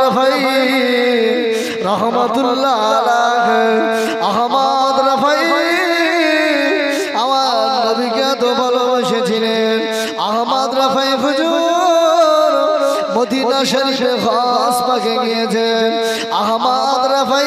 রফাই, রহমতুল্লাহ, আহমদ রফাই। আমার নবীকে তো ভালোবেসেছিলেন। আহমদ রফাই ফুজুর মদিনা শরীফে খাস পাকে গিয়েছেন। আহমদ রফাই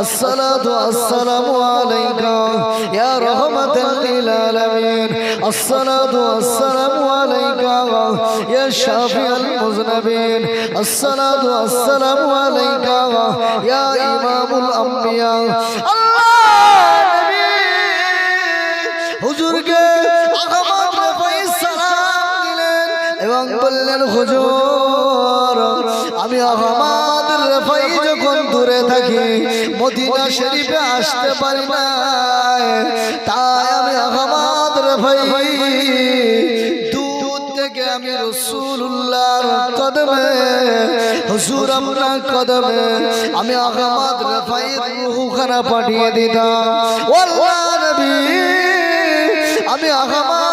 الصلاة والسلام عليك يا رحمة للعالمين الصلاة والسلام عليك يا شافي المذنبين الصلاة والسلام عليك يا إمام الأنبياء الله نبي হুজুরকে আহমদ রফাই সালাম দিলেন এবং বললেন হুজুর আমি আহমদ রফাই যখন দূরে থাকি, মদিনা শরীফে আসতে পারি না। তাই আমি আহমদ রফাই দূর থেকে আমি রসুল্লাহর কদমে আমি পাঠিয়ে দিতাম। আমি আহমদ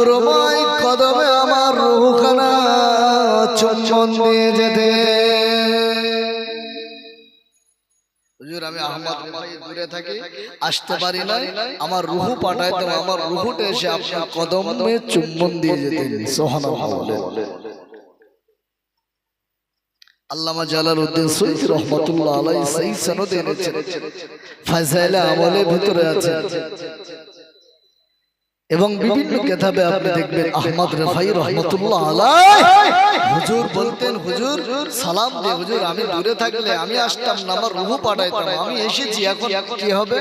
নুরময় কদমে আমার রুখানা চুম্বন দিয়ে যেতে। হুজুর, আমি আহমদ রফাই দূরে থাকি, আসতে পারি আমার রুহু আমার চুম্বন দিয়ে আল্লামা জালাল ভিতরে আছে। এবং বিভিন্ন কেতাবে আপনি দেখবেন আহমদ রেফাই রহমতুল্লাহ আলাই হুজুর বলতেন হুজুর সালাম দে হুজুর আমি দূরে থাকলে আমি আসতাম না আমার রুহু পাঠাইতাম আমি এসেছি এখন কি হবে?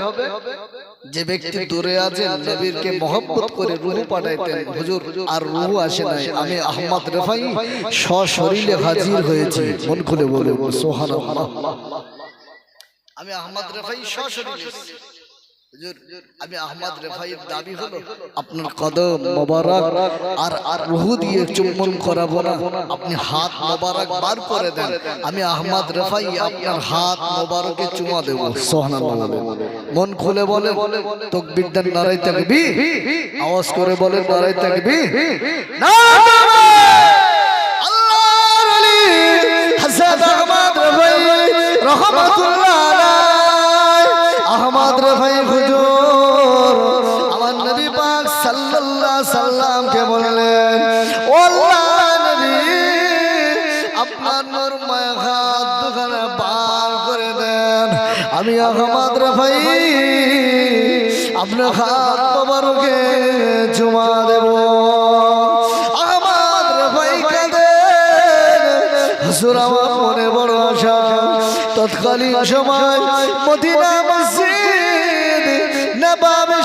যে ব্যক্তি দূরে আছেন নবীরকে মহব্বত করে রুহু পাঠাইতেন হুজুর আর রুহু আসে নাই আমি আহমদ রেফাই সশরীরে হাজির হয়েছি মন খুলে বলে সোহান আমি আহমদ রেফাই সশরীরে আমি আহমদ রেফাইয়ের দাবি হলো আপনার কদম মোবারক আর আর রুহু দিয়ে চুম্বন করাবো না আপনি হাত মোবারক বার করে দেন। আমি আহমদ রেফাই আপনার হাত মোবারকে চুমা দেব। সোহানাল্লাহ মন খুলে বলে নারাই থাকবি আওয়াজ করে বলে নারাই থাকবি আল্লাহর আলী হাসান আহমদ রেফাই রহমাতুল্লাহ আহমদ রফাই হুজুর। আমার নবী পাক সাল্লাল্লাহু সাল্লামকে বললেন ও আল্লাহ নবী আপনার নূর হাত দুখানে পার করে দেন। আমি আহমদ ভাই আপনার হাত মোবারকে চুমা দেব। আহমদ রফাই কাঁদেন হুজুর আমার মনে বড় আশা তৎকালীন সময় মদিনা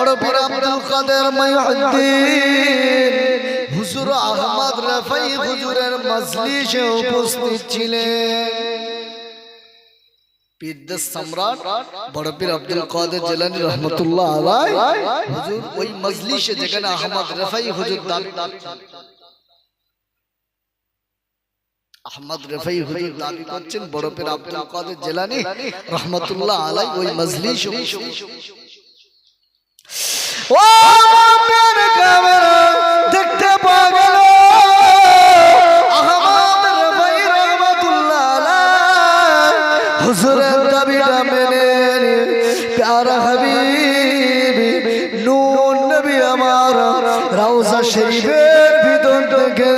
বড় পীর আব্দুল কাদের মাইউদ্দিন হুজুর আহমদ রাফাই হুজুরের মজলিসে উপস্থিত ছিলেন। পীরদের আব্দুল কাদের জিলানী রহমাতুল্লাহ হুজুর ওই জেলানি রহমতুল্লাহ আলাই ওই মজলিস রাউজা শরীফের ভিতর থেকে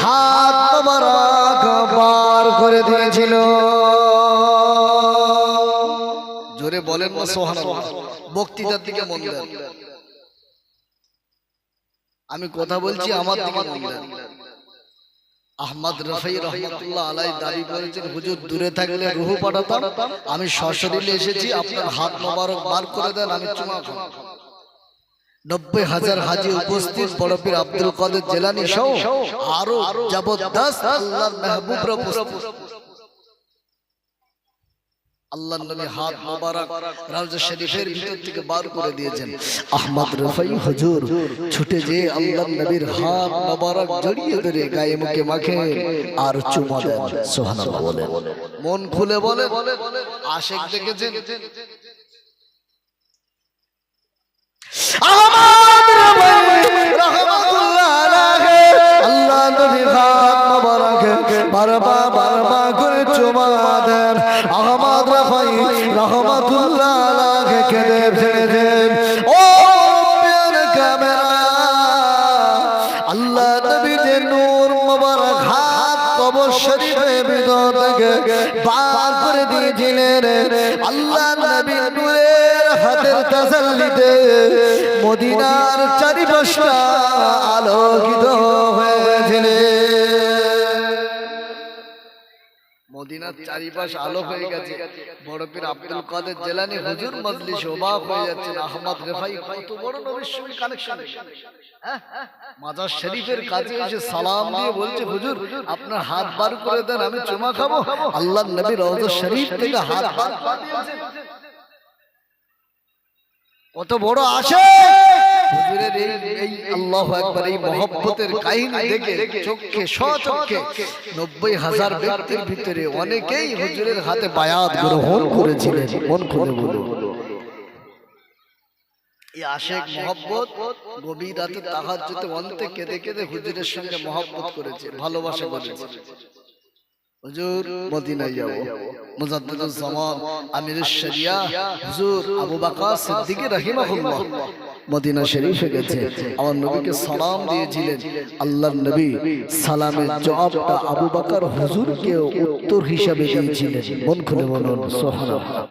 হাত মোবারক বার করে দিয়েছিল। জোরে বলেন না সোহান বক্তৃতার দিকে মন দেন। আমি কথা বলছি আমার দিকে মন দেন। আহমদ রফাই রহমতুল্লাহ আলাই দাবি করেছেন হুজুর দূরে থাকলে রুহু পাঠাতাম। আমি সশরীরে এসেছি আপনার হাত মোবারক বার করে দেন আমি চুমা খাব নব্বই হাজার হাজি উপস্থিত বড়পীর আব্দুল কাদের জেলানি সহ আরও জবরদস্ত আল্লাহর মেহবুবরা আল্লাহ নবী হাত মোবারক রাউজা শরীফের ভিতর থেকে বার করে দিয়েছেন। আহমদ রফাই হুজুর ছুটে যে আল্লাহ নবীর হাত মোবারক জড়িয়ে ধরে গায়ে মুখে মাখে আর চুমা দেন। বলেন। মন খুলে বলে আশেক দেখেছেন? বার করে দিয়েছিলেন। আল্লাহ নবীর নূরের হাতের তাসাল্লিতে মদিনার চারিপাশটা আলোকিত হয়েছিল। মদিনার চারিপাশ আলো হয়ে গেছে। বড় পীর আব্দুল কাদের জেলানি হুজুর মজলিস অবাক হয়ে যাচ্ছেন আহমদ রেফাই কত বড় নবীর সঙ্গে কানেকশন মাজার শরীফের কাছে এসে সালাম দিয়ে বলছে হুজুর আপনার হাত বার করে দেন আমি চুমা খাব। আল্লাহ নবী রওজা শরীফ থেকে হাত বার। কত বড় আসে হুজুরের সঙ্গে মহব্বত করেছে, ভালোবাসা করেছে। হুজুর, মদিনায় যাব। মুজাদ্দিদুল জামান হুজুর আবু বকর সিদ্দিক রাহিমাহুল্লাহ। মদিনা শরীফে গেছে। আমার নবীকে সালাম দিয়েছিলেন। আল্লাহর নবী সালামের জবাবটা আবু বাকার হুজুরকে উত্তর হিসাবে দিয়েছিলেন। মন খুলে বলুন সুবহানাল্লাহ।